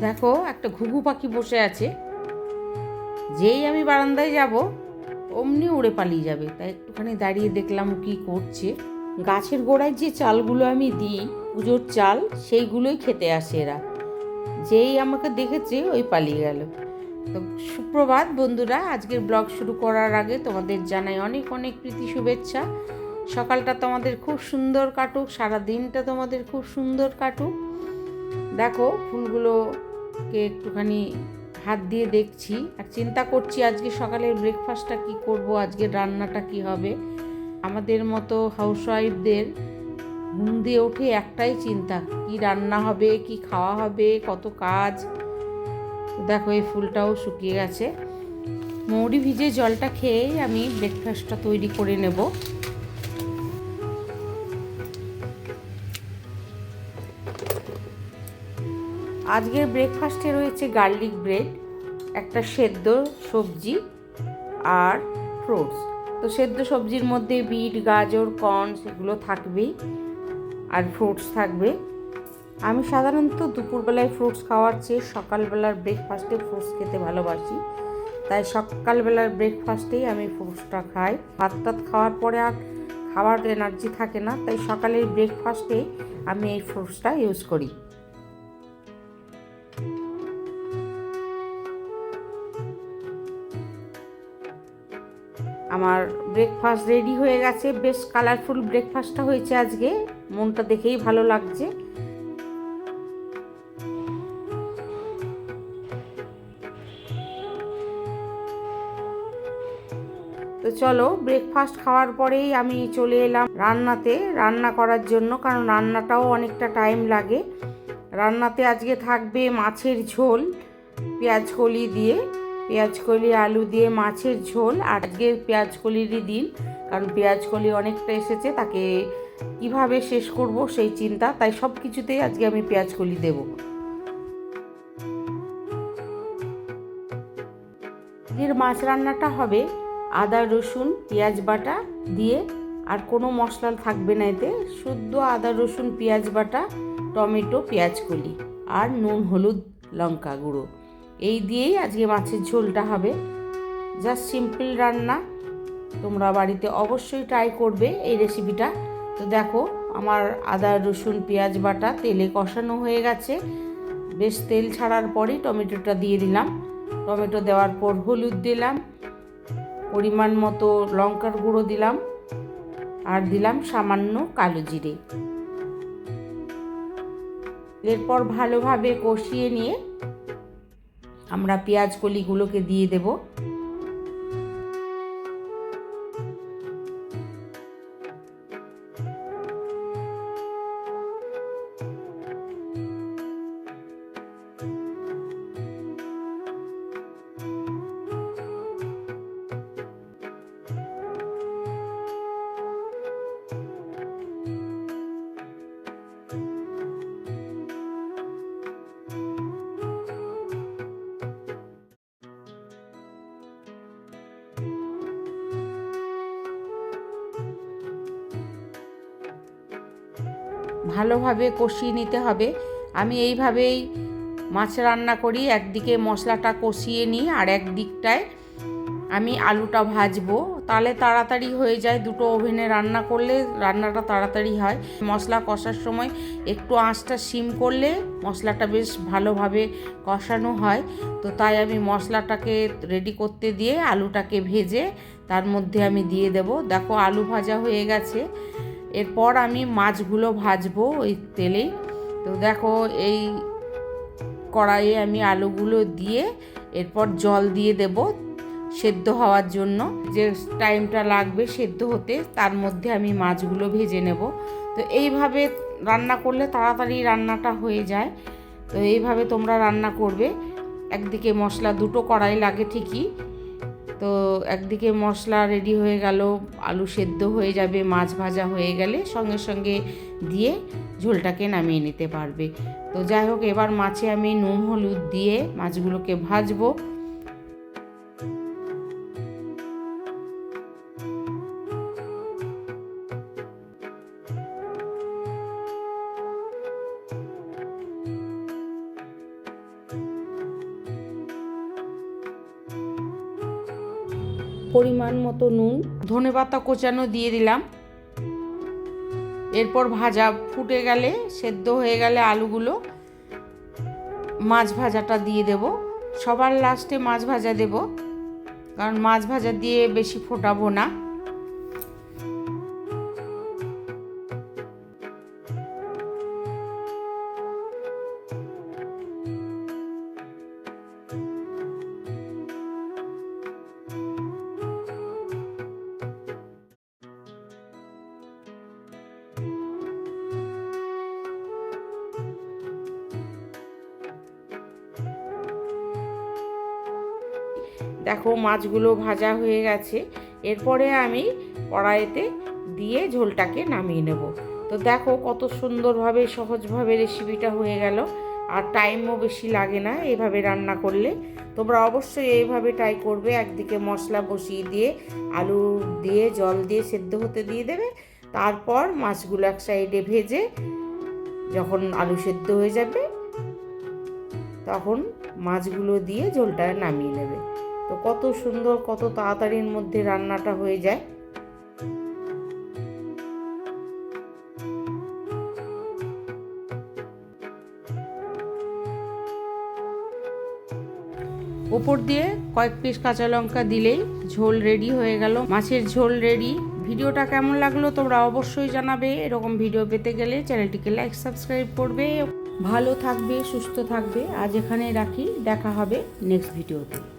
দেখো, একটা ঘুঘু পাখি বসে আছে। যেই আমি বারান্দায় যাব, অমনি উড়ে পালিয়ে যাবে। তাই একটুখানি দাঁড়িয়ে দেখলাম কি করছে। গাছের গোড়ায় যে চালগুলো আমি দিই, পুজোর চাল, সেইগুলোই খেতে আসে এরা। যেই আমাকে দেখেছে, ওই পালিয়ে গেল। তো সুপ্রভাত বন্ধুরা, আজকের ব্লগ শুরু করার আগে তোমাদের জানাই অনেক অনেক প্রীতি শুভেচ্ছা। সকালটা তোমাদের খুব সুন্দর কাটুক সারা দিনটা তোমাদের খুব সুন্দর কাটুক। দেখো ফুলগুলোকে একটুখানি হাত দিয়ে দেখছি আর চিন্তা করছি আজকে সকালের ব্রেকফাস্টটা কি করব আজকের রান্নাটা কি হবে। আমাদের মতো হাউসওয়াইফদের ঘুম দিয়ে ওঠে একটাই চিন্তা, কি রান্না হবে, কি খাওয়া হবে, কত কাজ। দেখো এই ফুলটাও শুকিয়ে গেছে। মৌরি ভিজে জলটা খেয়েই আমি ব্রেকফাস্টটা তৈরি করে নেব। আজকের ব্রেকফাস্টে রয়েছে গার্লিক ব্রেড একটা সেদ্ধ সবজি আর ফ্রুটস তো সেদ্ধ সবজির মধ্যে বিট, গাজর কর্ন সেগুলো থাকবেই আর ফ্রুটস থাকবে। আমি সাধারণত দুপুরবেলায় ফ্রুটস খাওয়ার চেয়ে সকালবেলার ব্রেকফাস্টে ফ্রুটস খেতে ভালোবাসি। তাই সকালবেলার ব্রেকফাস্টেই আমি ফ্রুটসটা খাই। ভাত টাত খাওয়ার পরে আর খাওয়ার এনার্জি থাকে না, তাই সকালের ব্রেকফাস্টেই আমি এই ফ্রুটসটা ইউজ করি। আমার ব্রেকফাস্ট রেডি হয়ে গেছে। বেশ কালারফুল ব্রেকফাস্টটা হয়েছে আজকে। মনটা দেখেই ভালো লাগছে। তো চলো ব্রেকফাস্ট খাওয়ার পরেই আমি চলে এলাম রান্নাতে। রান্না করার জন্য, কারণ রান্নাটাও অনেকটা টাইম লাগে। রান্নাতে আজকে থাকবে মাছের ঝোল, পেঁয়াজ কলি দিয়ে। পেঁয়াজ কলি, আলু দিয়ে মাছের ঝোল, আজকে পেঁয়াজ কলিরই দিন, কারণ পেঁয়াজ কলি অনেকটা এসেছে, তাকে কীভাবে শেষ করব সেই চিন্তা, তাই সব কিছুতেই আজকে আমি পেঁয়াজ কলি দেবো। আজকের মাছ রান্নাটা হবে আদা, রসুন, পেঁয়াজ বাটা দিয়ে, আর কোনো মশলা থাকবে না এতে, শুদ্ধ আদা, রসুন, পেঁয়াজ বাটা, টমেটো, পেঁয়াজ কলি, আর নুন, হলুদ, লঙ্কা গুঁড়ো। এই দিয়েই আজকে মাছের ঝোলটা হবে। জাস্ট সিম্পল রান্না। তোমরা বাড়িতে অবশ্যই ট্রাই করবে এই রেসিপিটা তো দেখো, আমার আদা, রসুন, পেঁয়াজ বাটা তেলে কষানো হয়ে গেছে। বেশ তেল ছাড়ার পরই টমেটোটা দিয়ে দিলাম। টমেটো দেওয়ার পর হলুদ দিলাম। পরিমাণ মতো লঙ্কার গুঁড়ো দিলাম। আর দিলাম সামান্য কালো জিরে। এরপর ভালোভাবে কষিয়ে নিয়ে আমরা পেঁয়াজ কলিগুলোকে দিয়ে দেব। ভালোভাবে কষিয়ে নিতে হবে। আমি এইভাবেই মাছ রান্না করি, একদিকে মশলাটা কষিয়ে নিই আর একদিকটায় আমি আলুটা ভাজবো। তাহলে তাড়াতাড়ি হয়ে যায়, দুটো ওভেনে রান্না করলে রান্নাটা তাড়াতাড়ি হয়। মশলা কষার সময় একটু আঁচটা সিম করলে মশলাটা বেশ ভালোভাবে কষানো হয়। তো তাই আমি মশলাটাকে রেডি করতে দিয়ে আলুটাকে ভেজে তার মধ্যে আমি দিয়ে দেব। দেখো আলু ভাজা হয়ে গেছে। এরপর আমি মাছগুলো ভাজবো ওই তেলেই তো দেখো, এই কড়াইয়ে আমি আলুগুলো দিয়ে এরপর জল দিয়ে দেব সেদ্ধ হওয়ার জন্য। যে টাইমটা লাগবে সেদ্ধ হতে, তার মধ্যে আমি মাছগুলো ভেজে নেব। তো এইভাবে রান্না করলে তাড়াতাড়ি রান্নাটা হয়ে যায়। তো এইভাবে তোমরা রান্না করবে। একদিকে মশলা দুটো কড়াই লাগে ঠিকই তো একদিকে মশলা রেডি হয়ে গেল, আলু সেদ্ধ হয়ে যাবে, মাছ ভাজা হয়ে গেলে সঙ্গে সঙ্গে দিয়ে ঝোলটাকে নামিয়ে নিতে পারবে। তো যাই হোক, এবার মাছে আমি নুন, হলুদ দিয়ে মাছগুলোকে ভাজবো। পরিমাণ মতো নুন। ধনে পাতা কোচানো দিয়ে দিলাম। এরপর ভাজা ফুটে গেলে, সেদ্ধ হয়ে গেলে আলুগুলো মাছ ভাজাটা দিয়ে দেব। সবার লাস্টে মাছ ভাজা দেব, কারণ মাছ ভাজা দিয়ে বেশি ফোটাবো না। দেখো মাছগুলো ভাজা হয়ে গেছে। এরপরে আমি কড়াইতে দিয়ে ঝোলটাকে নামিয়ে নেব। তো দেখো কত সুন্দরভাবে, সহজভাবে রেসিপিটা হয়ে গেল। আর টাইমও বেশি লাগে না এভাবে রান্না করলে। তোমরা অবশ্যই এইভাবে ট্রাই করবে। একদিকে মশলা বসিয়ে দিয়ে, আলু দিয়ে, জল দিয়ে সেদ্ধ হতে দিয়ে দেবে। তারপর মাছগুলো এক সাইডে ভেজে, যখন আলু সেদ্ধ হয়ে যাবে, তখন মাছগুলো দিয়ে ঝোলটা নামিয়ে নেবে। তো কত সুন্দর, কত তাড়াতাড়ির মধ্যে রান্নাটা হয়ে যায়। ওপর দিয়ে কয়েক পিস কাঁচা লঙ্কা দিলেই ঝোল রেডি হয়ে গেল। মাছের ঝোল রেডি। ভিডিওটা কেমন লাগল তোমরা অবশ্যই জানাবে। এরকম ভিডিও পেতে গেলে চ্যানেলটিকে লাইক, সাবস্ক্রাইব করবে। ভালো থাকবে, সুস্থ থাকবে। আজ এখানে রাখি। দেখা হবে নেক্সট ভিডিওতে।